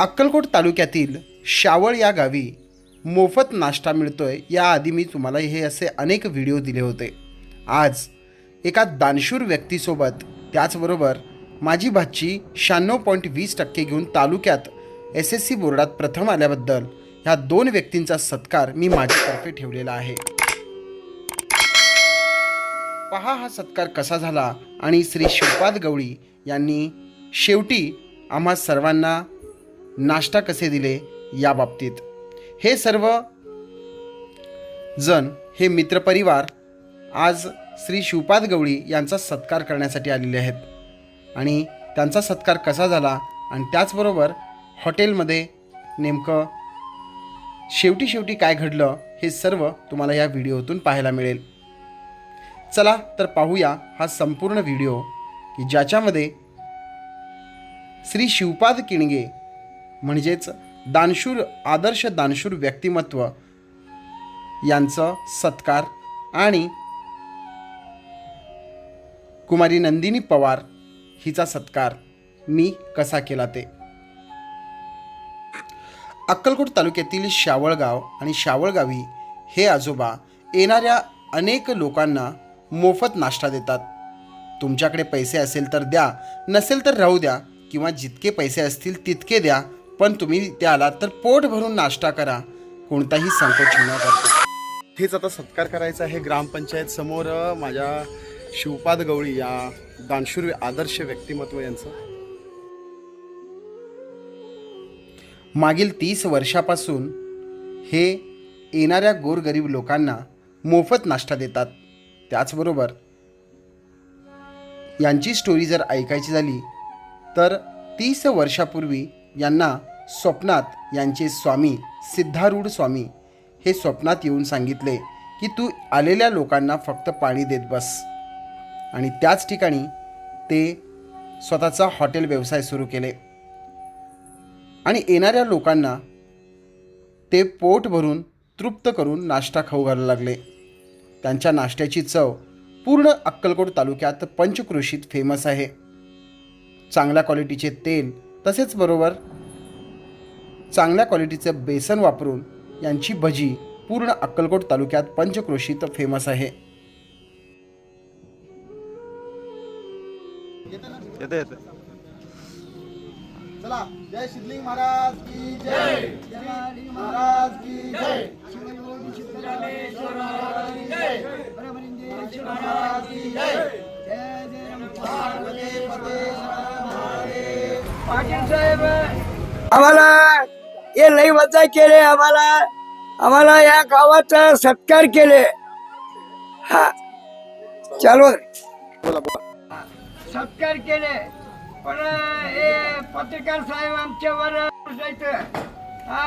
अक्कलकोट तालुक्यातील शावळ या गावी मोफत नाश्ता मिळतोय. याआधी मी तुम्हाला हे असे अनेक व्हिडिओ दिले होते. आज एका दानशूर व्यक्तीसोबत त्याचबरोबर माझी भाची शहाण्णव पॉईंट वीस टक्के घेऊन तालुक्यात एस एस सी बोर्डात प्रथम आल्याबद्दल ह्या दोन व्यक्तींचा सत्कार मी माझ्यातर्फे ठेवलेला आहे. पहा हा सत्कार कसा झाला आणि श्री शिवपाद गवळी यांनी शेवटी आम्हा सर्वांना नाश्ता कसे दिले या बाबतीत हे सर्व जण हे मित्रपरिवार आज श्री शिवपाद गवळी यांचा सत्कार करण्यासाठी आलेले आहेत. आणि त्यांचा सत्कार कसा झाला आणि त्याचबरोबर हॉटेलमध्ये नेमकं शेवटी शेवटी काय घडलं हे सर्व तुम्हाला या व्हिडिओतून पाहायला मिळेल. चला तर पाहूया हा संपूर्ण व्हिडिओ की ज्याच्यामध्ये श्री शिवपाद किणगे म्हणजेच दानशूर आदर्श दानशूर व्यक्तिमत्व यांचं सत्कार आणि कुमारी नंदिनी पवार हिचा सत्कार मी कसा केला ते. अक्कलकोट तालुक्यातील शावळगाव आणि शावळगावी हे आजोबा येणाऱ्या अनेक लोकांना मोफत नाश्ता देतात. तुमच्याकडे पैसे असेल तर द्या नसेल तर राहू द्या किंवा जितके पैसे असतील तितके द्या पण तुम्ही इथे आलात तर पोट भरून नाश्ता करा. कोणताही संकोच न करता. हेच आता सत्कार करायचा आहे ग्रामपंचायत समोर माझ्या शिवपाद गवळी या दानशूर आदर्श व्यक्तिमत्व यांचं. मागील तीस वर्षापासून हे येणाऱ्या गोरगरीब लोकांना मोफत नाश्ता देतात. त्याचबरोबर यांची स्टोरी जर ऐकायची झाली तर तीस वर्षापूर्वी यांना स्वप्नात यांचे स्वामी सिद्धारूढ स्वामी हे स्वप्नात येऊन सांगितले की तू आलेल्या लोकांना फक्त पाणी देत बस. आणि त्याच ठिकाणी ते स्वतःचा हॉटेल व्यवसाय सुरू केले. आणि येणाऱ्या लोकांना ते पोट भरून तृप्त करून नाश्ता खाऊ घालायला लागले. त्यांच्या नाश्त्याची चव पूर्ण अक्कलकोट तालुक्यात पंचक्रोशीत फेमस आहे. चांगल्या क्वालिटीचे तेल तसेच बरोबर चांगल्या क्वालिटीचं बेसन वापरून यांची भजी पूर्ण अक्कलकोट तालुक्यात पंचक्रोशीत फेमस आहे येते येते चला जय सिद्धलिंग महाराज की जय जय महाराज की जय पाटील साहेब आम्हाला हे लई मजा केले आम्हाला. आम्हाला या गावाचा सत्कार केले. हा. चालू सत्कार केले. पण हे पत्रकार साहेब आमच्यावर हा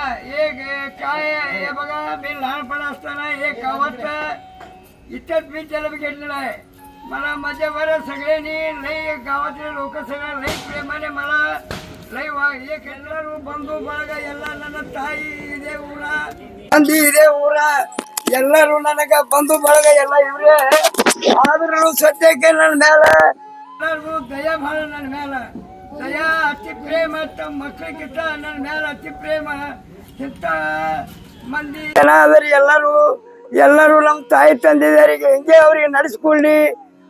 काय हे बघा मी लहानपण असताना हे गावात इथंच मी जन्म घेतलेला आहे. मला माझ्यावर सगळ्यांनी लई गावातले लोक सगळ्या लई प्रेमाने मला ಎಲ್ಲರೂ ಬಂಧು ಬಳಗ ಎಲ್ಲ ನನ್ನ ತಾಯಿ ಇದೆ ಊರ. ತಂದಿ ಇದೆ ಊರ. ಎಲ್ಲರೂ ನನಗ ಬಂಧು ಬಳಗ ಎಲ್ಲ ಇವ್ರೆ. ಆದ್ರೂ ಸದ್ಯಕ್ಕೆ ನನ್ನ ಮೇಲೆ ಎಲ್ಲರಿಗೂ ದಯ ಭಾಳ ನನ್ನ ಮೇಲೆ ದಯ ಅತಿ ಪ್ರೇಮ ತಮ್ಮ ಮಕ್ಕಳಿಗಿಂತ ನನ್ನ ಮೇಲೆ ಅತಿ ಪ್ರೇಮ. ಇಂಥ ಮಂದಿ ಏನಾದ್ರೆ ಎಲ್ಲರೂ ಎಲ್ಲರೂ ನಮ್ಮ ತಾಯಿ ತಂದಿದಾರಿಗೆ ಹಿಂಗೆ ಅವ್ರಿಗೆ ನಡೆಸ್ಕೊಳ್ಳಿ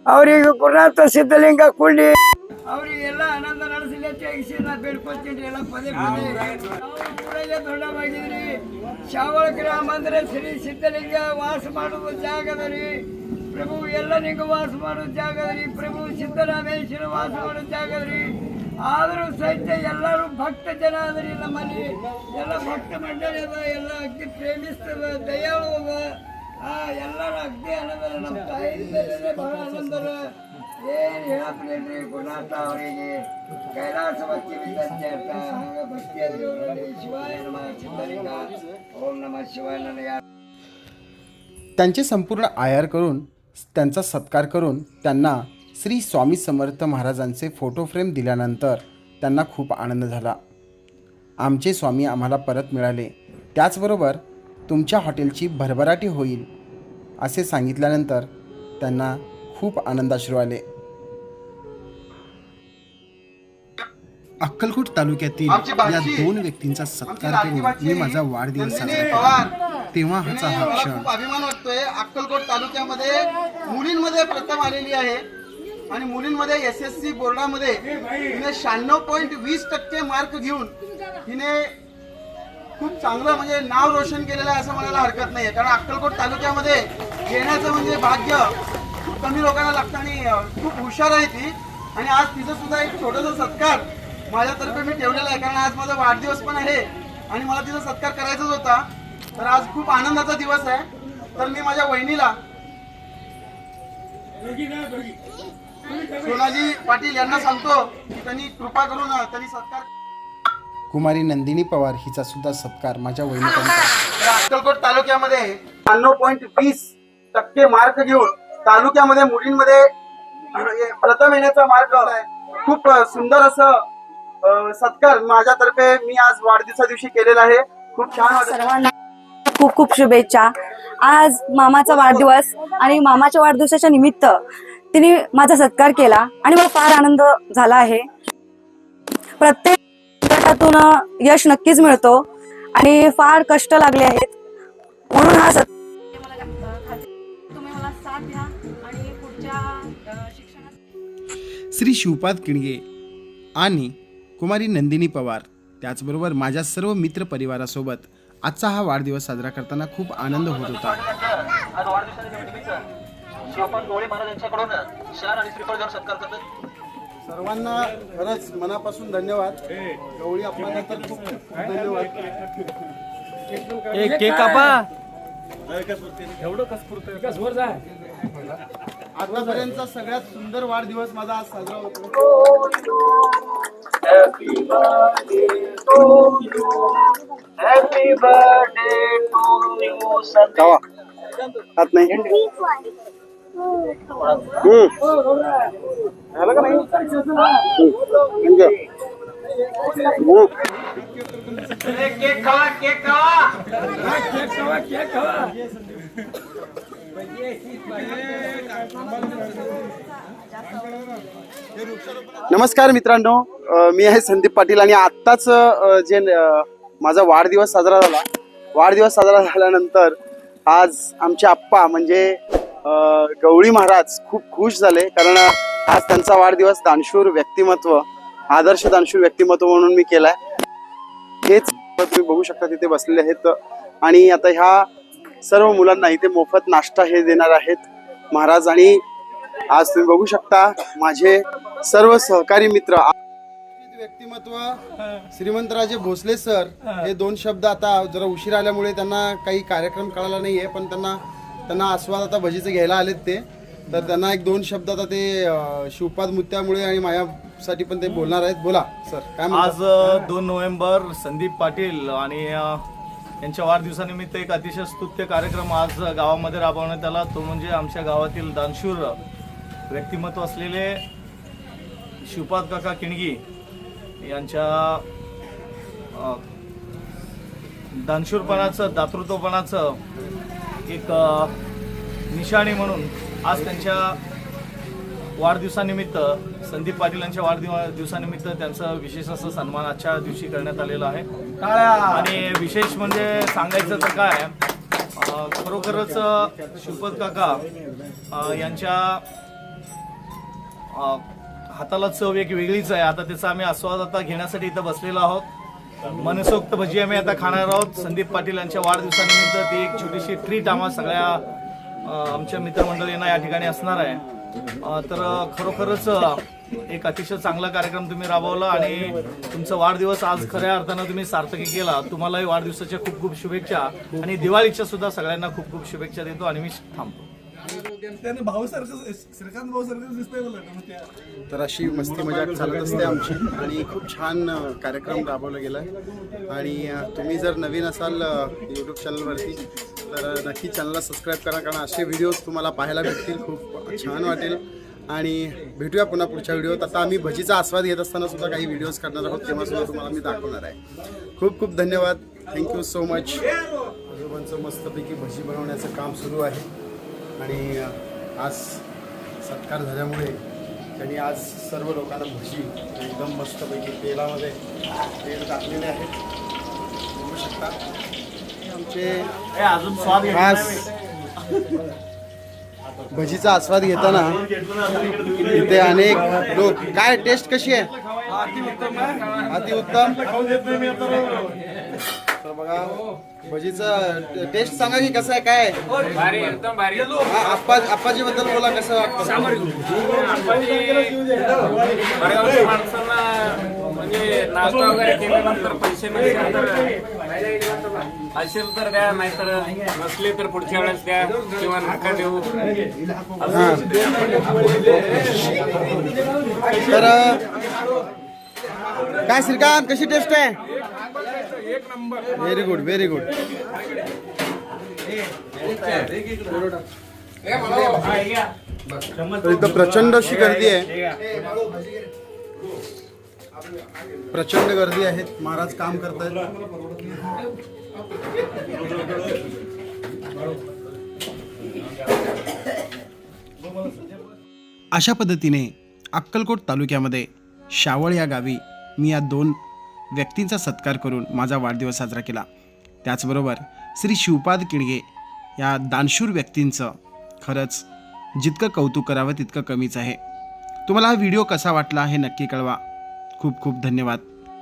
ಅವ್ರಿಗೆ ಗುರುನಾಥ ಸಿದ್ಧಲಿಂಗ ಕೊಳ್ಳಿ ಅವರಿಗೆಲ್ಲ ಆನಂದ ನಡೆಸಲಿ ಅಂತ ಹೇಗಿಸಿ ನಾ ಬೇಡ್ಕೊತೀನಿ ಎಲ್ಲ ಪದೇ ಪದೇ. ಊರಾಗೆ ದೊಡ್ಡವಾಗಿದ್ರಿ ಶಾವಳ ಗ್ರಾಮ ಅಂದ್ರೆ ಶ್ರೀ ಸಿದ್ಧಲಿಂಗ ವಾಸ ಮಾಡುವ ಜಾಗದ ರೀ ಪ್ರಭು ಎಲ್ಲ ನಿಂಗ ವಾಸ ಮಾಡೋ ಜಾಗದ ರೀ ಪ್ರಭು ಸಿದ್ದರಾಮೇಶ್ವರ ವಾಸ ಮಾಡೋ ಜಾಗದ ರೀ ಆದರೂ ಸಹಿತ ಎಲ್ಲರೂ ಭಕ್ತ ಜನ ಅದರಿ ನಮ್ಮಲ್ಲಿ ಎಲ್ಲ ಭಕ್ತ ಮಂಡಳಿ ಅದ ಎಲ್ಲ ಅಗ್ನಿ ಪ್ರೇಮಿಸ್ತದ ದಯಾಳು ಅದ. ಆ ಎಲ್ಲರೂ ಅಗ್ನಿ ಆನಂದರ ನಮ್ಮ ತಾಯಿ ಬಹಳ ಆನಂದರ ಏನ್ ಹೇಳಪ್ಲೇನ್ರಿ ಗುಣಾತ ಅವರಿಗೆ ಕೈಲಾಸವತ್ತಿ ವಿದ್ಯಂತೆ ಅಂತ ಹಂಗ ಭಕ್ತಿಯ ದೇವರಲ್ಲಿ ಶಿವಾಯ ನಮ ಸಿದ್ಧಲಿಂಗ ಓಂ ನಮ ಶಿವಾಯ ನನಗೆ त्यांचे संपूर्ण आयार करून त्यांचा सत्कार करून त्यांना श्री स्वामी समर्थ महाराजांचे फोटो फ्रेम दिल्यानंतर त्यांना खूप आनंद झाला आमचे स्वामी आम्हाला परत मिळाले त्याचबरोबर तुमच्या हॉटेलची भरभराटी होईल असे सांगितल्यानंतर त्यांना खूप आनंदाश्रू आले. अक्कलकोट तालुक्यातील या दोन व्यक्तींचा सत्कार करून मी माझा वाढदिवस साजरा तेव्हा हाचा हा क्षण. अभिमान वाटतोय. अक्कलकोट तालुक्यामध्ये मुलींमध्ये प्रथम आलेली आहे. आणि मुलींमध्ये एस एस सी बोर्डामध्ये हिने शहाण्णव पॉईंट वीस टक्के मार्क घेऊन हिने खूप चांगलं म्हणजे नाव रोशन केलेलं आहे असं म्हणायला हरकत नाही कारण अक्कलकोट तालुक्यामध्ये येण्याचं म्हणजे भाग्य खूप कमी लोकांना लागतं आणि खूप हुशार आहे ती. आणि आज तिचं सुद्धा एक छोटासा सत्कार माझ्यातर्फे मी ठेवलेला आहे कारण आज माझा वाढदिवस पण आहे आणि मला तिचा सत्कार करायचाच होता. तर आज खूप आनंदाचा दिवस आहे. तर मी माझ्या वहिनीला सोनाली पाटील यांना सांगतो की त्यांनी कृपा करून त्यांनी सत्कार कुमारी नंदिनी पवार हिचा सुद्धा सत्कार माझ्या वहिनीकडून तर अक्कलकोट तालुक्यामध्ये शहाण्णव पॉईंट वीस टक्के मार्क घेऊन तालुक्यामध्ये मुलींमध्ये प्रथम येण्याचा मार्ग खूप सुंदर असं सत्कार माझ्यातर्फे मी आज वाढदिवसा दिवशी केलेला आहे. खूप छान सर्वांना खूप खूप शुभेच्छा. आज मामाचा वाढदिवस आणि मामाच्या वाढदिवसाच्या निमित्त तिने माझा सत्कार केला आणि मला फार आनंद झाला आहे. प्रत्येक यश नक्कीच मिळतो आणि फार कष्ट लागले आहेत. म्हणून हा सत्कार श्री शिवपाद किणगे आणि कुमारी नंदिनी पवार. त्याचबरोबर माझ्या सर्व मित्र परिवारासोबत आजचा हा वाढदिवस साजरा करताना खूप आनंद होत होता. सर्वांना खरंच मनापासून धन्यवाद. गवळी आपल्याला तर खूप खूप धन्यवाद आतापर्यंतचा सगळ्यात सुंदर वाढदिवस माझा आज साजरा होतो. हॅपी बर्थडे टू यू हात नाही. केक खावा केक खावा. नमस्कार मित्रांनो मी आहे संदीप पाटील आणि आत्ताच जे माझा वाढदिवस साजरा झाला. वाढदिवस साजरा झाल्यानंतर आज आमचे आप्पा म्हणजे गवळी महाराज खूप खुश झाले कारण आज त्यांचा वाढदिवस दानशूर व्यक्तिमत्व आदर्श दानशूर व्यक्तिमत्व म्हणून मी केलाय. हेच तुम्ही बघू शकता तिथे बसलेले आहेत. आणि आता ह्या सर्व मुलांना इथे मोफत नाश्ता हे देणार आहेत. महाराज आणि आज तुम्ही बघू शकता माझे सर्व सहकारी मित्र व्यक्तिमत्व श्रीमंतराजे भोसले सर हे. दोन शब्द आता जरा उशीर आल्यामुळे त्यांना काही कार्यक्रम कळाला नाहीये पण त्यांना त्यांना आस्वाद आता भजीचं घ्यायला आलेत ते. तर त्यांना एक दोन शब्द आता ते शिवपाद मुत्यामुळे आणि माझ्यासाठी पण ते बोलणार आहेत. बोला सर काय? आज दोन नोव्हेंबर संदीप पाटील आणि यांच्या वाढदिवसानिमित्त एक अतिशय स्तुत्य कार्यक्रम आज गावामध्ये राबवण्यात आला. तो म्हणजे आमच्या गावातील दानशूर व्यक्तिमत्व असलेले शिवपाद काका किणगी यांच्या दानशूरपणाचं दातृत्वपणाचं एक निशाणी म्हणून आज त्यांच्या वाढदिवसानिमित्त संदीप पाटील यांच्या वाढदिव- दिवसानिमित्त त्यांचं विशेष असं सन्मान आजच्या दिवशी करण्यात आलेला आहे. आणि विशेष म्हणजे सांगायचं तर काय खरोखरच शिवपत काका यांच्या हाताला चव एक वेगळीच आहे. आता त्याचा आम्ही आस्वाद आता घेण्यासाठी इथं बसलेलो आहोत. मनसोक्त भजी आम्ही आता खाणार आहोत. संदीप पाटील यांच्या वाढदिवसानिमित्त ती एक छोटीशी ट्रीट आम्हा सगळ्या आमच्या मित्रमंडळींना या ठिकाणी असणार आहे. तर खरोखरच एक अतिशय चांगला कार्यक्रम तुम्ही राबवला आणि तुमचा वाढदिवस आज खऱ्या अर्थानं तुम्ही सार्थकी केला. तुम्हालाही वाढदिवसाच्या खूप खूप शुभेच्छा आणि दिवाळीच्या सुद्धा सगळ्यांना खूप खूप शुभेच्छा देतो आणि मी थांबतो. तर अशी मस्ती मजाक चालत असते आमची. आणि खूप छान कार्यक्रम राबवला गेला आणि तुम्ही जर नवीन असाल यूट्यूब चॅनलवरती तर नक्की चॅनलला सबस्क्राईब करा कारण असे व्हिडिओज तुम्हाला पाहायला भेटतील. खूप छान वाटेल. आणि भेटूया पुन्हा पुढच्या व्हिडिओत आता आम्ही भजीचा आस्वाद घेत असताना सुद्धा काही व्हिडिओज करणार आहोत तेव्हा सुद्धा तुम्हाला मी दाखवणार आहे. खूप खूप धन्यवाद. थँक्यू सो मच आजोबांचं मस्तपैकी भजी बनवण्याचं काम सुरू आहे. आणि आज सत्कार झाल्यामुळे त्यांनी आज सर्व लोकांना भजी एकदम मस्तपैकी तेलामध्ये तेल टाकलेले आहेत. बघू शकता. आमचे अजून स्वाद खास भजीचा आस्वाद घेताना इथे अनेक लोक काय टेस्ट कशी आहे? अतिउत्तम तर बघा भजीचा टेस्ट सांगा की कसं आहे काय? भारी एकदम भारी. हा, आप्पा आप्पाजी बद्दल बोला कसं वाटतं? बऱ्याच माणसांना म्हणजे नाश्ता वगैरे केल्यानंतर पैसे तर असेल तर द्या नाहीतर नसले तर पुढच्या वेळेस द्या किंवा नका देऊ. तर काय श्रीकांत कशी टेस्ट आहे? व्हेरी गुड व्हेरी गुड इथं प्रचंड अशी गर्दी आहे. प्रचंड गर्दी आहे. महाराज काम करतायत. अशा पद्धतीने अक्कलकोट तालुक्यामध्ये शावळ या गावी मी या दोन व्यक्तींचा सत्कार करून माझा वाढदिवस साजरा केला. त्याचबरोबर श्री शिवपाद किडगे या दानशूर व्यक्तींचं खरंच जितकं कौतुक करावं तितकं कमीच आहे. तुम्हाला हा व्हिडिओ कसा वाटला हे नक्की कळवा. खूप खूप धन्यवाद.